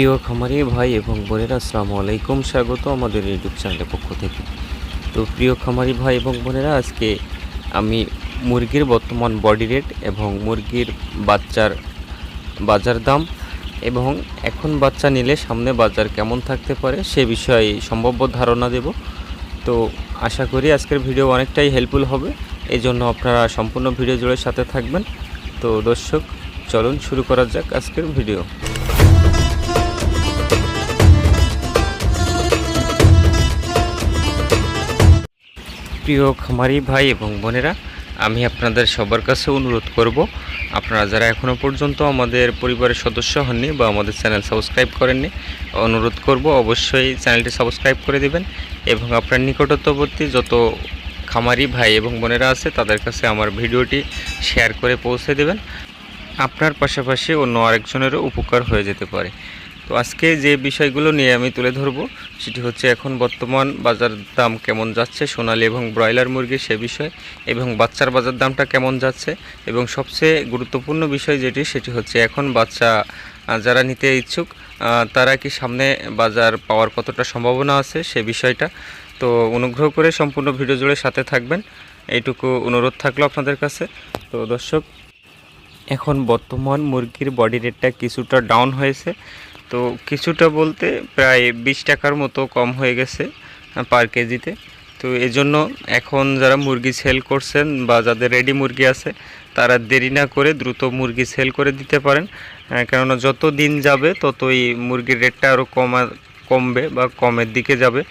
প্রিয় খামারি ভাই এবং বোনেরা, আসসালামু আলাইকুম। স্বাগত আমাদের ইউটিউব চ্যানেলের পক্ষ থেকে। তো প্রিয় খামারি ভাই এবং বোনেরা, আজকে আমি মুরগির বর্তমান বডি রেট এবং মুরগির বাচ্চার বাজার দাম এবং এখন বাচ্চা নিলে সামনে বাজার কেমন থাকতে পারে সে বিষয়ে সম্ভাব্য ধারণা দেব। তো আশা করি আজকের ভিডিও অনেকটাই হেল্পফুল হবে। এই জন্য আপনারা সম্পূর্ণ ভিডিও জুড়ে সাথে থাকবেন। তো দর্শক, চলুন শুরু করা যাক আজকের ভিডিও। প্রিয় খামারি ভাই এবং বোনেরা, আমি আপনাদের সবার কাছে অনুরোধ করব, আপনারা যারা এখনও পর্যন্ত আমাদের পরিবারের সদস্য হননি বা আমাদের চ্যানেল সাবস্ক্রাইব করেননি, অনুরোধ করব অবশ্যই চ্যানেলটি সাবস্ক্রাইব করে দিবেন এবং আপনার নিকটবর্তী যত খামারি ভাই এবং বোনেরা আছে, তাদের কাছে আমার ভিডিওটি শেয়ার করে পৌঁছে দেবেন। আপনার পাশাপাশি অন্য আরেকজনেরও উপকার হয়ে যেতে পারে। তো আজকে যে বিষয়গুলো নিয়ে আমি তুলে ধরবো, সেটি হচ্ছে এখন বর্তমান বাজার দাম কেমন যাচ্ছে, সোনালী এবং ব্রয়লার মুরগির সে বিষয়, এবং বাচ্চার বাজার দামটা কেমন যাচ্ছে, এবং সবচেয়ে গুরুত্বপূর্ণ বিষয় যেটি, সেটি হচ্ছে এখন বাচ্চা যারা নিতে ইচ্ছুক তারা কি সামনে বাজার পাওয়ার কতটা সম্ভাবনা আছে সে বিষয়টা। তো অনুগ্রহ করে সম্পূর্ণ ভিডিও জুড়ে সাথে থাকবেন। এইটুকু অনুরোধ থাকল আপনাদের কাছে। তো দর্শক, এখন বর্তমান মুরগির বডি রেটটা কিছুটা ডাউন হয়েছে। তো কিছুটা বলতে প্রায় বিশ টাকার মতো কম হয়ে গেছে পার কেজিতে। তো এজন্য এখন যারা মুরগি সেল করছেন বা যাদের রেডি মুরগি আছে, তারা দেরি না করে দ্রুত মুরগি সেল করে দিতে পারেন। কেননা যত দিন যাবে, ততই মুরগির রেটটা আরও কমা, কমবে বা কমের দিকে যাবে।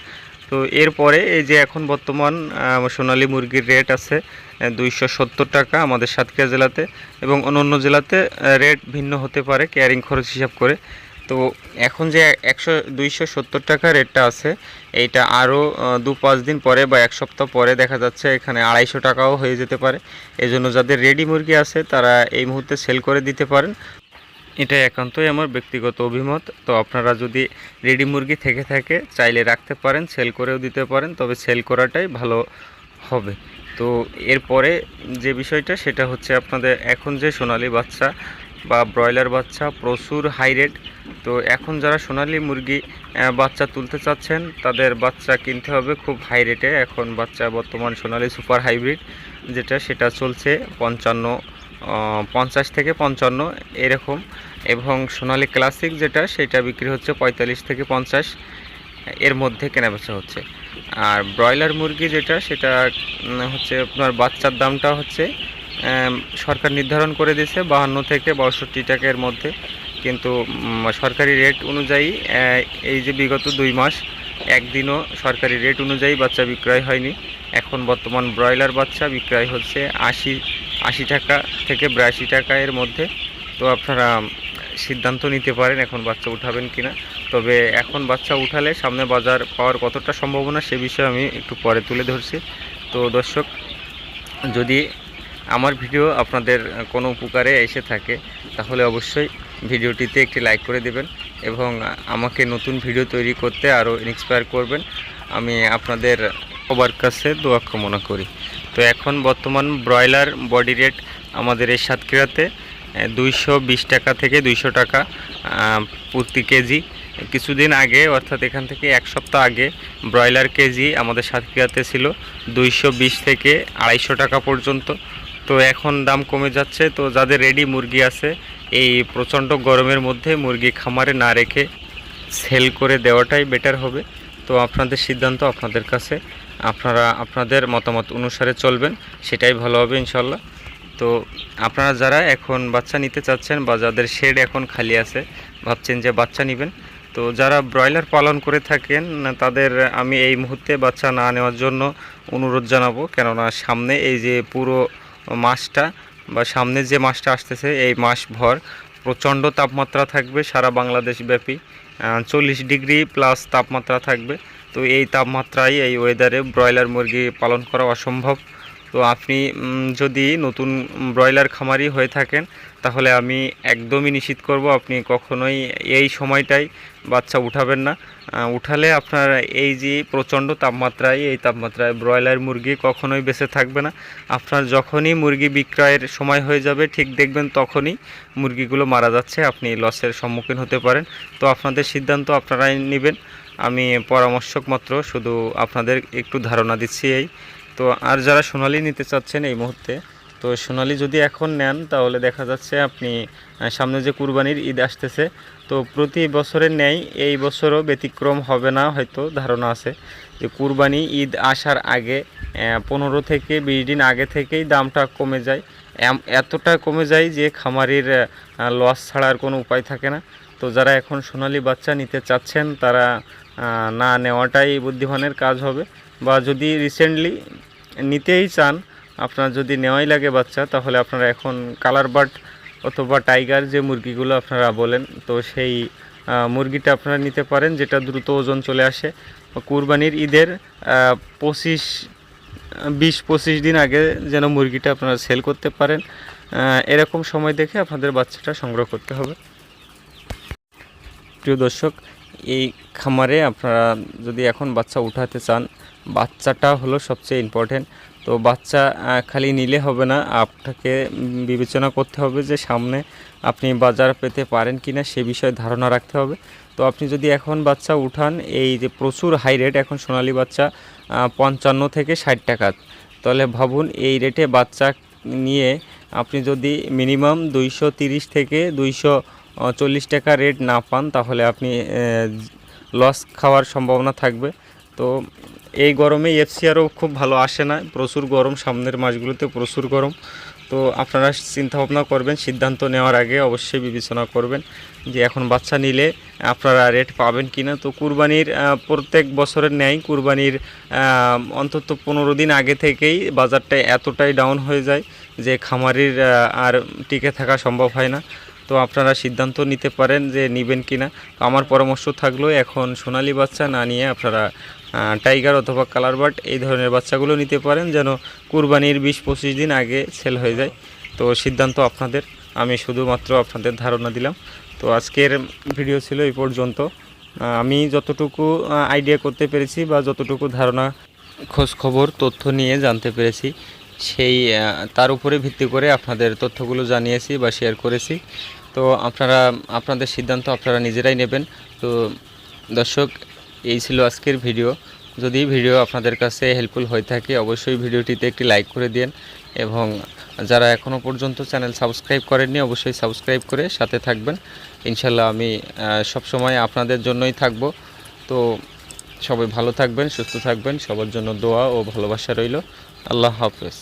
তো এরপরে এই যে এখন বর্তমান সোনালী মুরগির রেট আছে দুইশো সত্তর টাকা আমাদের সাতক্ষীরা জেলাতে এবং অন্য জেলাতে রেট ভিন্ন হতে পারে ক্যারিং খরচ হিসাব করে। তো এখন যে একশো, দুইশো সত্তর টাকা রেটটা আছে, এইটা আরও দু পাঁচ দিন পরে বা এক সপ্তাহ পরে দেখা যাচ্ছে এখানে আড়াইশো টাকাও হয়ে যেতে পারে। এই জন্য যাদের রেডি মুরগি আছে, তারা এই মুহূর্তে সেল করে দিতে পারেন। এটা একান্তই আমার ব্যক্তিগত অভিমত। তো আপনারা যদি রেডি মুরগি থেকে থাকে, চাইলে রাখতে পারেন, সেল করেও দিতে পারেন, তবে সেল করাটাই ভালো হবে। তো এরপরে যে বিষয়টা, সেটা হচ্ছে আপনাদের এখন যে সোনালি বাচ্চা বা ব্রয়লার বাচ্চা প্রচুর হাই রেট তো এখন যারা সোনালী মুরগি বাচ্চা তুলতে চাচ্ছেন, তাদের বাচ্চা কিনতে হবে খুব হাই রেটে এখন বাচ্চা বর্তমান সোনালি সুপার হাইব্রিড যেটা, সেটা চলছে পঞ্চান্ন পঞ্চাশ থেকে পঞ্চান্ন এরকম। এবং সোনালি ক্লাসিক যেটা, সেটা বিক্রি হচ্ছে পঁয়তাল্লিশ থেকে পঞ্চাশ এর মধ্যে কেনাবেচা হচ্ছে। আর ব্রয়লার মুরগি যেটা, সেটা হচ্ছে আপনার বাচ্চার দামটা হচ্ছে সরকার নির্ধারণ করে দিয়েছে, বাহান্ন থেকে বাষট্টি টাকার মধ্যে। কিন্তু সরকারি রেট অনুযায়ী এই যে বিগত দুই মাস, একদিনও সরকারি রেট অনুযায়ী বাচ্চা বিক্রয় হয়নি। এখন বর্তমান ব্রয়লার বাচ্চা বিক্রয় হচ্ছে আশি আশি টাকা থেকে বিরাশি টাকা এর মধ্যে। তো আপনারা সিদ্ধান্ত নিতে পারেন এখন বাচ্চা উঠাবেন কিনা। তবে এখন বাচ্চা উঠালে সামনে বাজার পাওয়ার কতটা সম্ভাবনা সে বিষয়ে আমি একটু পরে তুলে ধরছি। তো দর্শক, যদি আমার ভিডিও আপনাদের কোনো উপকারে এসে থাকে, তাহলে অবশ্যই ভিডিওটিতে একটি লাইক করে দেবেন এবং আমাকে নতুন ভিডিও তৈরি করতে আরও ইন্সপায়ার করবেন। আমি আপনাদের সবার কাছে দোয়া কামনা করি। তো এখন বর্তমান ব্রয়লার বডি রেট আমাদের এই সাতক্ষীরাতে দুইশো বিশ টাকা থেকে দুইশো টাকা প্রতি কেজি। কিছুদিন আগে, অর্থাৎ এখান থেকে এক সপ্তাহ আগে, ব্রয়লার কেজি আমাদের সাতক্ষীরাতে ছিল দুইশো বিশ থেকে আড়াইশো টাকা পর্যন্ত। তো এখন দাম কমে যাচ্ছে। তো যাদের রেডি মুরগি আছে, এই প্রচণ্ড গরমের মধ্যে মুরগি খামারে না রেখে সেল করে দেওয়াটাই বেটার হবে। তো আপনাদের সিদ্ধান্ত আপনাদের কাছে। আপনারা, আপনাদের মতামত অনুসারে চলবেন, সেটাই ভালো হবে ইনশাল্লাহ। তো আপনারা যারা এখন বাচ্চা নিতে চাচ্ছেন বা যাদের শেড এখন খালি আছে, ভাবছেন যে বাচ্চা নেবেন, তো যারা ব্রয়লার পালন করে থাকেন, তাদের আমি এই মুহূর্তে বাচ্চা না নেওয়ার জন্য অনুরোধ জানাব। কেননা সামনে এই যে পুরো মাসটা বা সামনে যে মাসটা আসতেছে, এই মাস ভর প্রচণ্ড তাপমাত্রা থাকবে সারা বাংলাদেশ ব্যাপী। চল্লিশ ডিগ্রি প্লাস তাপমাত্রা থাকবে। তো এই তাপমাত্রায় এই ওয়েদারে ব্রয়লার মুরগি পালন করা অসম্ভব। তো আপনি যদি নতুন ব্রয়লার খামারি হয়ে থাকেন, তাহলে আমি একদমই নিশ্চিত করব আপনি কখনোই এই সময়টাই বাচ্চা উঠাবেন না। উঠালে আপনার এই যে প্রচণ্ড তাপমাত্রায়, এই তাপমাত্রায় ব্রয়লার মুরগি কখনোই বেঁচে থাকবে না। আপনার যখনই মুরগি বিক্রয়ের সময় হয়ে যাবে, ঠিক দেখবেন তখনই মুরগিগুলো মারা যাচ্ছে, আপনি লসের সম্মুখীন হতে পারেন। তো আপনাদের সিদ্ধান্ত আপনারাই নেবেন। আমি পরামর্শক মাত্র, শুধু আপনাদের একটু ধারণা দিচ্ছি এই। তো আর যারা সোনালি নিতে চাচ্ছেন এই মুহূর্তে, তো সোনালি যদি এখন নেন, তাহলে দেখা যাচ্ছে আপনি সামনে যে কুরবানির ঈদ আসতেছে, তো প্রতি বছরের ন্যায় এই বছরও ব্যতিক্রম হবে না হয়তো ধারণা আছে। যে কুরবানি ঈদ আসার আগে পনেরো থেকে বিশ দিন আগে থেকেই দামটা কমে যায়। এতটা কমে যায় যে খামারির লস ছাড়ার কোনো উপায় থাকে না। তো যারা এখন সোনালি বাচ্চা নিতে চাচ্ছেন, তারা না নেওয়াটাই বুদ্ধিমানের কাজ হবে। বা যদি রিসেন্টলি নিতেই চান, আপনার যদি নেওয়াই লাগে বাচ্চা, তাহলে আপনারা এখন কালার বার্ড অথবা টাইগার যে মুরগিগুলো আপনারা বলেন, তো সেই মুরগিটা আপনারা নিতে পারেন, যেটা দ্রুত ওজন চলে আসে। কুরবানির ঈদের পঁচিশ, বিশ, পঁচিশ দিন আগে যেন মুরগিটা আপনারা সেল করতে পারেন এরকম সময় দেখে আপনাদের বাচ্চাটা সংগ্রহ করতে হবে। প্রিয় দর্শক এই খামারে আপনারা যদি এখন বাচ্চা উঠাতে চান, বাচ্চাটা হলো সবচেয়ে ইম্পর্টেন্ট তো বাচ্চা খালি নিলে হবে না, আপনাকে বিবেচনা করতে হবে যে সামনে আপনি বাজার পেতে পারেন কি না সে বিষয়ে ধারণা রাখতে হবে। তো আপনি যদি এখন বাচ্চা উঠান, এই যে প্রচুর হাই রেট এখন সোনালি বাচ্চা পঞ্চান্ন থেকে ষাট টাকা। তাহলে ভাবুন এই রেটে বাচ্চা নিয়ে আপনি যদি মিনিমাম দুইশো থেকে দুইশো চল্লিশ টাকা রেট না পান, তাহলে আপনি লস খাওয়ার সম্ভাবনা থাকবে। তো এই গরমে এফসিআরও খুব ভালো আসে না। প্রচুর গরম, সামনের মাসগুলোতে প্রচুর গরম। তো আপনারা চিন্তা ভাবনা করবেন, সিদ্ধান্ত নেওয়ার আগে অবশ্যই বিবেচনা করবেন যে এখন বাচ্চা নিলে আপনারা রেট পাবেন কি না তো কুরবানির প্রত্যেক বছরের ন্যায় কুরবানির অন্তত পনেরো দিন আগে থেকেই বাজারটা এতটাই ডাউন হয়ে যায় যে খামারির আর টিকে থাকা সম্ভব হয় না। তো আপনারা সিদ্ধান্ত নিতে পারেন যে নেবেন কি না আমার পরামর্শ থাকল, এখন সোনালি বাচ্চা না নিয়ে আপনারা টাইগার অথবা কালার বার্ড এই ধরনের বাচ্চাগুলো নিতে পারেন যেন কুরবানির বিশ পঁচিশ দিন আগে সেল হয়ে যায়। তো সিদ্ধান্ত আপনাদের, আমি শুধুমাত্র আপনাদের ধারণা দিলাম। তো আজকের ভিডিও ছিল এই পর্যন্ত। আমি যতটুকু আইডিয়া করতে পেরেছি বা যতটুকু ধারণা, খোঁজ খবর, তথ্য নিয়ে জানতে পেরেছি সেই তার উপরে ভিত্তি করে আপনাদের তথ্যগুলো জানিয়েছি বা শেয়ার করেছি। তো আপনারা, আপনাদের সিদ্ধান্ত আপনারা নিজেরাই নেবেন। তো দর্শক, এই ছিল আজকের ভিডিও। যদি ভিডিও আপনাদের কাছে হেল্পফুল হয়ে থাকে, অবশ্যই ভিডিওটিতে একটি লাইক করে দিন এবং যারা এখনও পর্যন্ত চ্যানেল সাবস্ক্রাইব করেননি, অবশ্যই সাবস্ক্রাইব করে সাথে থাকবেন। ইনশাল্লাহ আমি সব সময় আপনাদের জন্যই থাকব। তো সবাই ভালো থাকবেন, সুস্থ থাকবেন। সবার জন্য দোয়া ও ভালোবাসা রইল। আল্লাহ হাফেজ।